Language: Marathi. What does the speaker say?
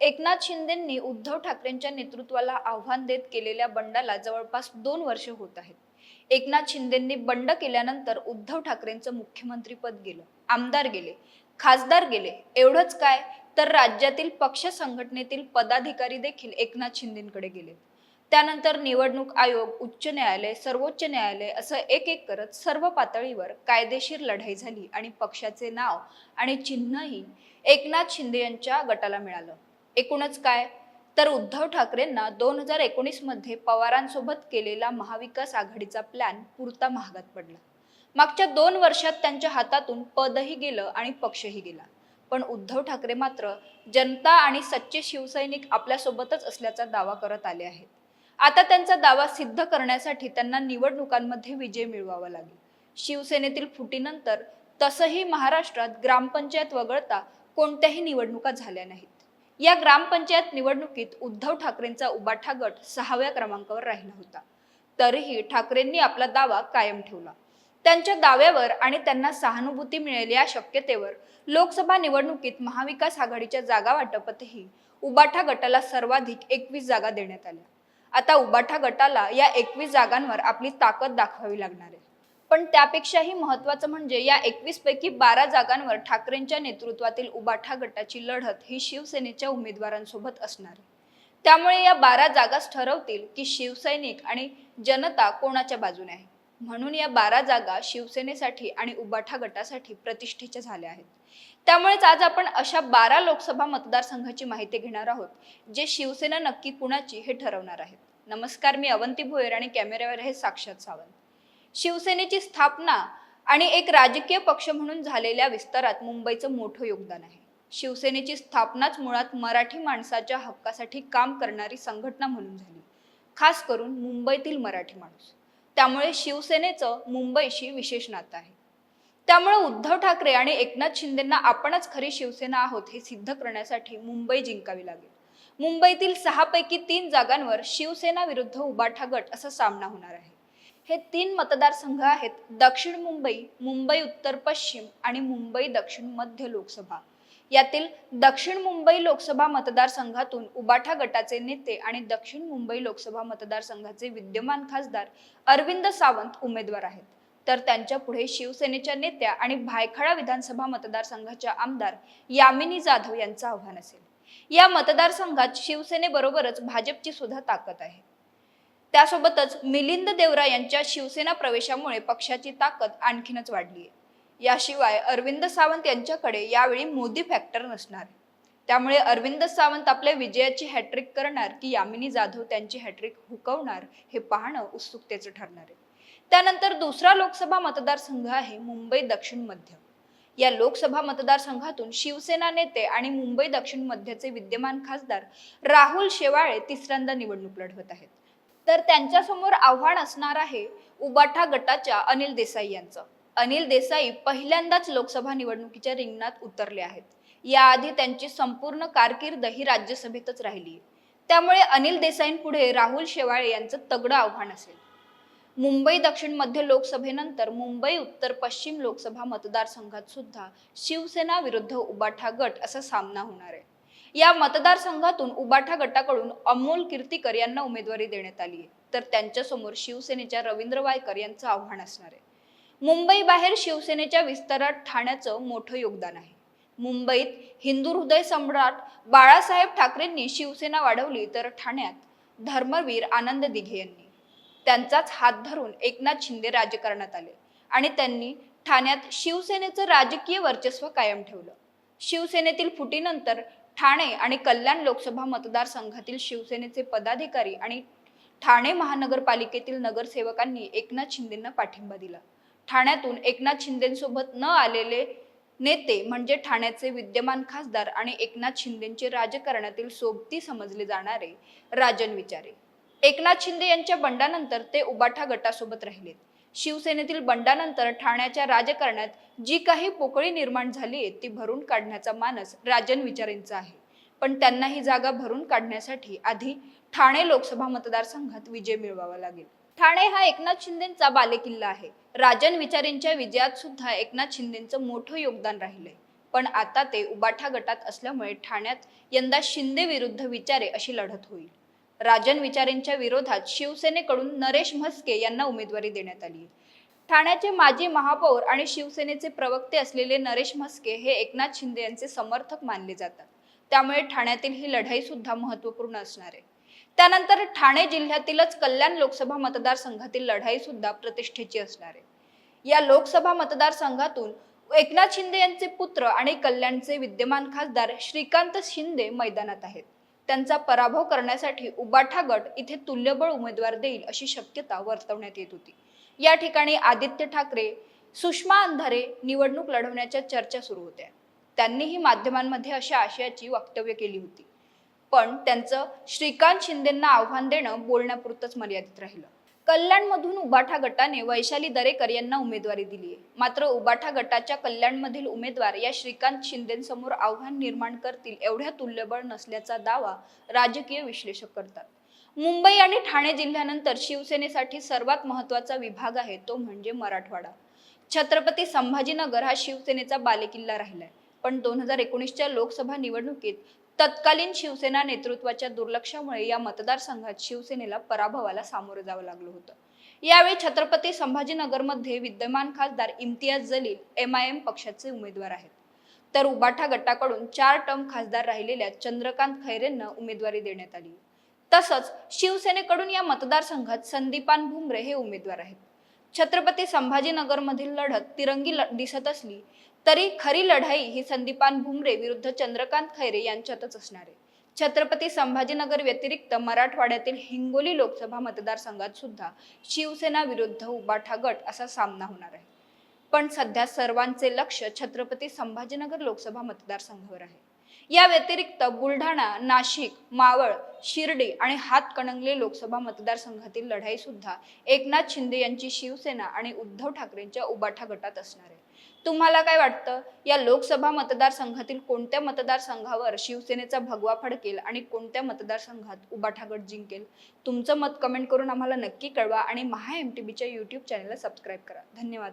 एकनाथ शिंदेंनी उद्धव ठाकरेंच्या नेतृत्वाला आव्हान देत केलेल्या बंडाला जवळपास दोन वर्ष होत आहेत. एकनाथ शिंदेंनी बंड केल्यानंतर उद्धव ठाकरेंचं मुख्यमंत्रीपद गेलं आमदार गेले खासदार गेले एवढंच काय? तर राज्यातील पक्ष संघटनेतील पदाधिकारी देखील एकनाथ शिंदेकडे गेले. त्यानंतर निवडणूक आयोग उच्च न्यायालय सर्वोच्च न्यायालय असं एक एक करत सर्व पातळीवर कायदेशीर लढाई झाली आणि पक्षाचे नाव आणि चिन्हही एकनाथ शिंदे यांच्या गटाला मिळालं. एकूणच काय? तर उद्धव ठाकरेंना दोन हजार एकोणीसमध्ये पवारांसोबत केलेला महाविकास आघाडीचा प्लॅन पुरता महागात पडला. मागच्या दोन वर्षात त्यांच्या हातातून पदही गेलं आणि पक्षही गेला. पण उद्धव ठाकरे मात्र जनता आणि सच्चे शिवसैनिक आपल्यासोबतच असल्याचा दावा करत आले आहेत. आता त्यांचा दावा सिद्ध करण्यासाठी त्यांना निवडणुकांमध्ये विजय मिळवावा लागेल. शिवसेनेतील फुटीनंतर तसंही महाराष्ट्रात ग्रामपंचायत वगळता कोणत्याही निवडणुका झाल्या नाहीत. या ग्रामपंचायत निवडणुकीत उद्धव ठाकरेंचा उबाठा गट सहाव्या क्रमांकावर राहिला होता. तरीही ठाकरेंनी आपला दावा कायम ठेवला. त्यांच्या दाव्यावर आणि त्यांना सहानुभूती मिळेल या शक्यतेवर लोकसभा निवडणुकीत महाविकास आघाडीच्या जागा वाटपातही उबाठा गटाला सर्वाधिक एकवीस जागा देण्यात आल्या. आता उबाठा गटाला या एकवीस जागांवर आपली ताकद दाखवावी लागणार आहे. पण त्यापेक्षाही महत्वाचं म्हणजे या एकवीस पैकी बारा जागांवर ठाकरेंच्या नेतृत्वातील उबाठा गटाची लढत ही शिवसेनेच्या उमेदवारांसोबत असणार. आहे त्यामुळे या बारा जागाच ठरवतील की शिवसैनिक आणि जनता कोणाच्या बाजूने आहे. म्हणून या बारा जागा शिवसेनेसाठी आणि उबाठा गटासाठी प्रतिष्ठेच्या झाल्या आहेत. त्यामुळेच आज आपण अशा बारा लोकसभा मतदारसंघाची माहिती घेणार आहोत जे शिवसेना नक्की कुणाची हे ठरवणार आहेत. नमस्कार मी अवंती भोयर आणि कॅमेऱ्यावर आहे साक्षात सावंत. शिवसेनेची स्थापना आणि एक राजकीय पक्ष म्हणून झालेल्या विस्तारात मुंबईचं मोठं योगदान आहे. शिवसेनेची स्थापनाच मुळात मराठी माणसाच्या हक्कासाठी काम करणारी संघटना म्हणून झाली. खास करून मुंबईतील मराठी माणूस. त्यामुळे शिवसेनेचं मुंबईशी विशेष नातं आहे. त्यामुळे उद्धव ठाकरे आणि एकनाथ शिंदेंना आपणच खरी शिवसेना आहोत हे सिद्ध करण्यासाठी मुंबई जिंकावी लागेल. मुंबईतील सहापैकी तीन जागांवर शिवसेना विरुद्ध उबाठा गट असा सामना होणार आहे. हे तीन मतदारसंघ आहेत. दक्षिण मुंबई मुंबई उत्तर पश्चिम आणि मुंबई दक्षिण मध्य लोकसभा. यातील दक्षिण मुंबई लोकसभा मतदारसंघातून उबाठा गटाचे नेते आणि दक्षिण मुंबई लोकसभा मतदारसंघाचे विद्यमान खासदार अरविंद सावंत उमेदवार आहेत. तर त्यांच्या पुढे शिवसेनेच्या नेत्या आणि भायखळा विधानसभा मतदारसंघाच्या आमदार यामिनी जाधव यांचं आव्हान असेल. या मतदारसंघात शिवसेनेबरोबरच भाजपची सुद्धा ताकद आहे. त्यासोबतच मिलिंद देवरा यांच्या शिवसेना प्रवेशामुळे पक्षाची ताकद आणखीनच वाढली आहे याशिवाय अरविंद सावंत यांच्याकडे यावेळी मोदी फॅक्टर नसणार. त्यामुळे अरविंद सावंत आपल्या विजयाची हॅट्रिक करणार की यामिनी जाधव त्यांची हॅट्रिक हुकवणार हे पाहणं उत्सुकतेचं ठरणार आहे. त्यानंतर दुसरा लोकसभा मतदारसंघ आहे मुंबई दक्षिण मध्य. या लोकसभा मतदारसंघातून शिवसेना नेते आणि मुंबई दक्षिण मध्यचे विद्यमान खासदार राहुल शेवाळे तिसऱ्यांदा निवडणूक लढवत आहेत. तर त्यांच्यासमोर आव्हान असणार आहे उबाठा गटाच्या अनिल देसाई यांचं. अनिल देसाई पहिल्यांदाच लोकसभा निवडणुकीच्या रिंगणात उतरले आहेत. याआधी त्यांची संपूर्ण कारकीर्द ही राज्यसभेतच राहिली. त्यामुळे अनिल देसाईंपुढे राहुल शेवाळे यांचं तगडं आव्हान असेल. मुंबई दक्षिण मध्य लोकसभेनंतर मुंबई उत्तर पश्चिम लोकसभा मतदारसंघात सुद्धा शिवसेना विरुद्ध उबाठा गट असा सामना होणार आहे. या मतदारसंघातून उबाठा गटाकडून अमोल कीर्तीकर यांना उमेदवारी देण्यात आली आहे. तर त्यांच्यासमोर शिवसेनेच्या रवींद्र वायकर यांचं आव्हान असणार आहे. मुंबई बाहेर शिवसेनेच्या विस्तारात ठाण्याचं मोठं योगदान आहे. मुंबईत हिंदू हृदय सम्राट बाळासाहेब ठाकरेंनी शिवसेना वाढवली तर ठाण्यात धर्मवीर आनंद दिघे यांनी. त्यांचाच हात धरून एकनाथ शिंदे राजकारणात आले आणि त्यांनी ठाण्यात शिवसेनेचं राजकीय वर्चस्व कायम ठेवलं. शिवसेनेतील फुटीनंतर ठाणे आणि कल्याण लोकसभा मतदारसंघातील शिवसेनेचे पदाधिकारी आणि ठाणे महानगरपालिकेतील नगरसेवकांनी एकनाथ शिंदेंना पाठिंबा दिला. ठाण्यातून एकनाथ शिंदेसोबत न आलेले नेते म्हणजे ठाण्याचे विद्यमान खासदार आणि एकनाथ शिंदेचे राजकारणातील सोबती समजले जाणारे राजन विचारे. एकनाथ शिंदे यांच्या बंडानंतर ते उबाठा गटासोबत राहिलेत शिवसेनेतील बंडानंतर ठाण्याच्या राजकारणात जी काही पोकळी निर्माण झाली आहे ती भरून काढण्याचा मानस राजन विचारेंचा आहे. पण त्यांना ही जागा भरून काढण्यासाठी आधी ठाणे लोकसभा मतदारसंघात विजय मिळवावा लागेल. ठाणे हा एकनाथ शिंदेचा बालेकिल्ला आहे. राजन विचारेंच्या विजयात सुद्धा एकनाथ शिंदेचं मोठं योगदान राहिलंय. पण आता ते उबाठा गटात असल्यामुळे ठाण्यात यंदा शिंदे विरुद्ध विचारे अशी लढत होईल. राजन विचारेंच्या विरोधात शिवसेनेकडून नरेश म्हस्के यांना उमेदवारी देण्यात आली ठाण्याचे माजी महापौर आणि शिवसेनेचे प्रवक्ते असलेले नरेश म्हस्के हे एकनाथ शिंदे यांचे समर्थक मानले जातात. त्यामुळे ठाण्यातील ही लढाई सुद्धा महत्त्वपूर्ण असणार आहे. त्यानंतर ठाणे जिल्ह्यातीलच कल्याण लोकसभा मतदारसंघातील लढाई सुद्धा प्रतिष्ठेची असणार आहे. या लोकसभा मतदारसंघातून एकनाथ शिंदे यांचे पुत्र आणि कल्याणचे विद्यमान खासदार श्रीकांत शिंदे मैदानात आहेत. त्यांचा पराभव करण्यासाठी उबाठा गट इथे तुल्यबळ उमेदवार देईल अशी शक्यता वर्तवण्यात येत होती. या ठिकाणी आदित्य ठाकरे सुषमा अंधारे निवडणूक लढवण्याच्या चर्चा सुरू होत्या. त्यांनीही माध्यमांमध्ये अशा आशयाची वक्तव्य केली होती. पण त्यांचं श्रीकांत शिंदेंना आव्हान देणं बोलण्यापुरतंच मर्यादित राहिलं. कल्याणमधून उबाठा गटाने वैशाली दरेकर यांना उमेदवारी दिली आहे. मात्र उबाठा गटाच्या कल्याणमधील उमेदवार या श्रीकांत शिंदेसमोर आव्हान निर्माण करतील एवढ्या तुल्यबळ नसल्याचा दावा राजकीय विश्लेषक करतात. मुंबई आणि ठाणे जिल्ह्यानंतर शिवसेनेसाठी सर्वात महत्त्वाचा विभाग आहे तो म्हणजे मराठवाडा. छत्रपती संभाजीनगर हा शिवसेनेचा बालेकिल्ला राहिलाय. पण दोन हजार एकोणीसच्या लोकसभा निवडणुकीत तत्कालीन शिवसेना नेतृत्वाच्या दुर्लक्षामुळे या मतदारसंघात शिवसेनेला पराभवाला सामोरं जावं लागलं होतं. यावेळी छत्रपती संभाजीनगरमध्ये विद्यमान खासदार Imtiaz Jaleel M I M पक्षाचे उमेदवार आहेत. तर उबाठा गटाकडून चार टर्म खासदार राहिलेल्या चंद्रकांत खैरेंना उमेदवारी देण्यात आली. तसंच शिवसेनेकडून या मतदारसंघात संदीपान भुमरे हे उमेदवार आहेत. छत्रपती संभाजीनगरमधील लढत तिरंगी ल- दिसत असली तरी खरी लढाई ही संदीपान भुमरे विरुद्ध चंद्रकांत खैरे यांच्यातच असणार आहे. छत्रपती संभाजीनगर व्यतिरिक्त मराठवाड्यातील हिंगोली लोकसभा मतदारसंघात सुद्धा शिवसेना विरुद्ध उबाठा गट असा सामना होणार आहे. पण सध्या सर्वांचे लक्ष छत्रपती संभाजीनगर लोकसभा मतदारसंघावर आहे. या व्यतिरिक्त बुलढाणा नाशिक मावळ शिर्डी आणि हातकणंगले लोकसभा मतदारसंघातील लढाई सुद्धा एकनाथ शिंदे यांची शिवसेना आणि उद्धव ठाकरेंच्या उबाठा गटात असणार आहे. तुम्हाला काय वाटतं? या लोकसभा मतदारसंघातील कोणत्या मतदारसंघावर शिवसेनेचा भगवा फडकेल आणि कोणत्या मतदारसंघात उबाठा गट जिंकेल? तुमचं मत कमेंट करून आम्हाला नक्की कळवा आणि महा एम टी बीच्या यूट्यूब चॅनलला सबस्क्राईब करा. धन्यवाद.